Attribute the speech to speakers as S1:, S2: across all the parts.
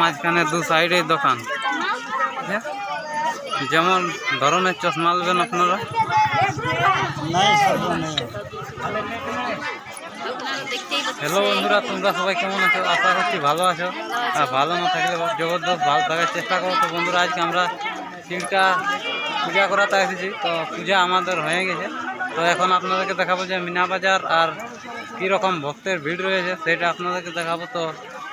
S1: মাঝখানে দু সাইডে দোকান? যেমন ধরনের চশমা নেবেন আপনারা। হ্যালো বন্ধুরা, তোমরা সবাই কেমন আছো? আশা করছি ভালো আছো। আর ভালো না থাকলে জবরদস্ত ভালো থাকার চেষ্টা করো। তো বন্ধুরা, আজকে আমরা চিল্কা পূজা করাতে এসেছি। তো পূজা আমাদের হয়ে গেছে। তো এখন আপনাদেরকে দেখাবো যে মিনা বাজার আর কীরকম ভক্তের ভিড় রয়েছে, সেটা আপনাদেরকে দেখাবো। তো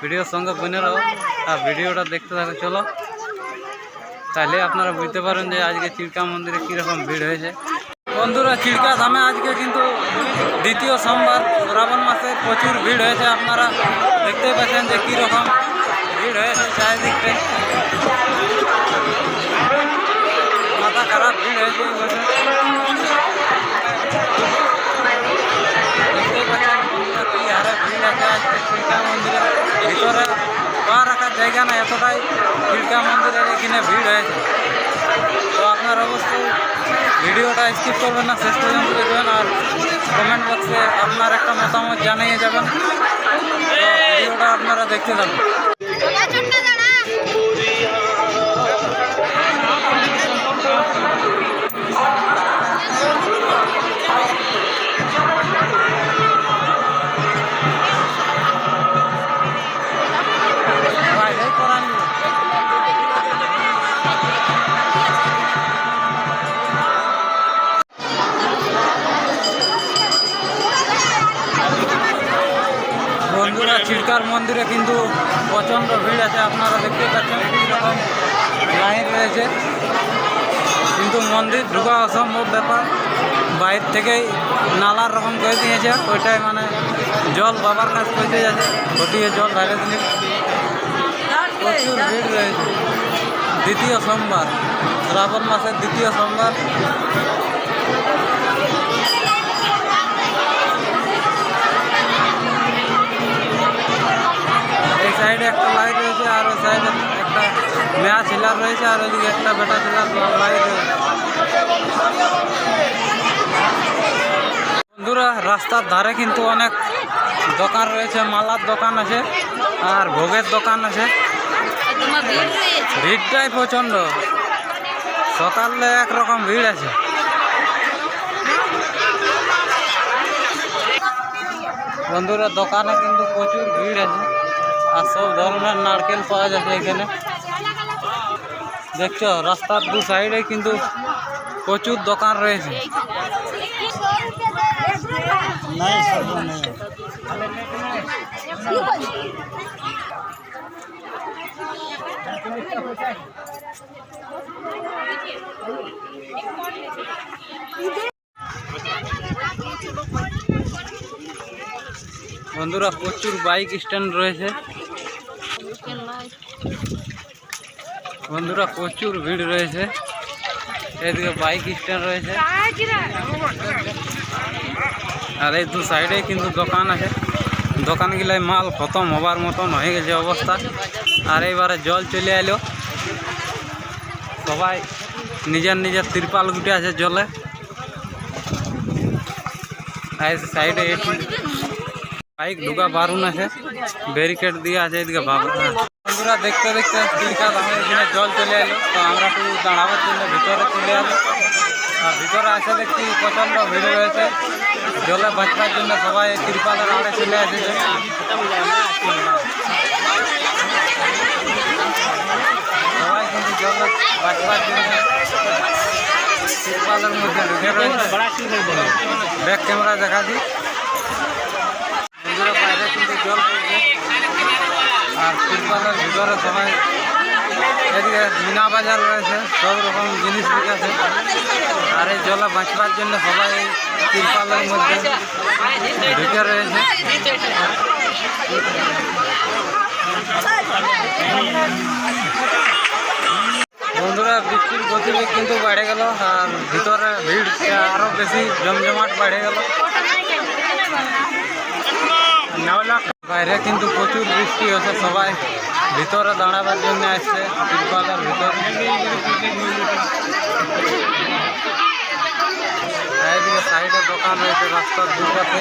S1: ভিডিওর সঙ্গে বনে রাখো আর ভিডিওটা দেখতে থাকো চলো। তাহলে আপনারা বুঝতে পারেন যে আজকে চিল্কা মন্দিরে কীরকম ভিড় হয়েছে। বন্ধুরা, চিল্কা ধামে আজকে কিন্তু দ্বিতীয় সোমবার শ্রাবণ মাসে প্রচুর ভিড় হয়েছে। আপনারা দেখতে পাচ্ছেন যে কীরকম ভিড় হয়েছে চারিদিকটাই মাথা খারাপ ভিড় হয়েছে এই বছর দেখতেই পাচ্ছেন বন্ধুরা কি হারে ভিড় আছে আজকে চিল্কা মন্দিরে ভিতরে পা রাখার জায়গা না এতটাই চিল্কা মন্দিরের এখানে ভিড় হয়েছে তো আপনার অবশ্যই ভিডিওটা স্কিপ করবেন না শেষ পর্যন্ত দেখবেন আর কমেন্ট বক্সে আপনার একটা মতামত জানিয়ে যাবেন তো ভিডিওটা আপনারা দেখতে থাকুন চিরকার মন্দিরে কিন্তু প্রচণ্ড ভিড় আছে, আপনারা দেখতে পাচ্ছেন কীরকম লাইন রয়েছে। কিন্তু মন্দির ঢুকা অসম্ভব ব্যাপার, বাইর থেকেই নালার রকম করে দিয়েছে, ওইটাই মানে জল বাবার কাছ করতে যাচ্ছে ঘটিয়ে জল ঢালে দিলে প্রচুর ভিড় রয়েছে। দ্বিতীয় সোমবার, শ্রাবণ মাসের দ্বিতীয় সোমবার। একটা মেয়া ছিলার রয়েছে আর ওইদিকে একটা বেটা ছিলার বন্ধুরা, রাস্তার ধারে কিন্তু অনেক দোকান রয়েছে, মালার দোকান আছে আর ভোগের দোকান আছে। ভিড়টাই প্রচণ্ড। সকালে একরকম ভিড় আছে। বন্ধুরা, দোকানে কিন্তু প্রচুর ভিড় আছে। আর সব ধরনের নারকেল পাওয়া যাচ্ছে এখানে। দেখছ, রাস্তার দু সাইডে কিন্তু প্রচুর দোকান রয়েছে। বন্ধুরা প্রচুর বাইক স্ট্যান্ড রয়েছে। বন্ধুরা প্রচুর ভিড় রয়েছে। এদিকে বাইক স্ট্যান্ড রয়েছে। আর এই দু সাইডে কিন্তু দোকান আছে। দোকানগুলাই মাল খতম হবার মতন হয়ে গেছে অবস্থা। আর এইবারে জল চলে এলো। সবাই নিজের নিজের তিরপাল গুটে আছে জলে। আর সাইডে বাইক ঢুকা বারুন আছে ব্যারিকেড দিয়ে আছে এদিকে বাবু বন্ধুরা দেখতে দেখতে চিল্কা দামের এখানে জল চলে এলো তো আমরা একটু দাঁড়াবার জন্য ভিতরে চলে এলো আর ভিতরে আসে দেখছি প্রচণ্ড ভিড় রয়েছে জলে বাঁচবার জন্য সবাই তিরপালের আড়ে চলে এসেছে সবাই কিন্তু জলে বাঁচবার জন্য তিরপালের মধ্যে ঢুকে রয়েছে ব্যাক ক্যামেরা দেখা দিই বন্ধুরা বাইরে কিন্তু জল পড়ছে। আর তিরপালের ভিতরে সবাই এদিকে মিনা বাজার রয়েছে, সব রকম জিনিস বিকাছে আর এই জলে বাঁচবার জন্য সবাই তিরপালের মধ্যে ঢুকে রয়েছে। বন্ধুরা, বৃষ্টির গতিবেগ কিন্তু বেড়ে গেল, আর ভিতরে ভিড় আরও বেশি জমজমাট বেড়ে গেল। বাইরে কিন্তু প্রচুর বৃষ্টি হয়েছে, সবাই ভিতরে দাঁড়াবার জন্য আসছে, ফুটবলের ভিতরে। সাইডে দোকান রয়েছে, রাস্তার দুপাশে।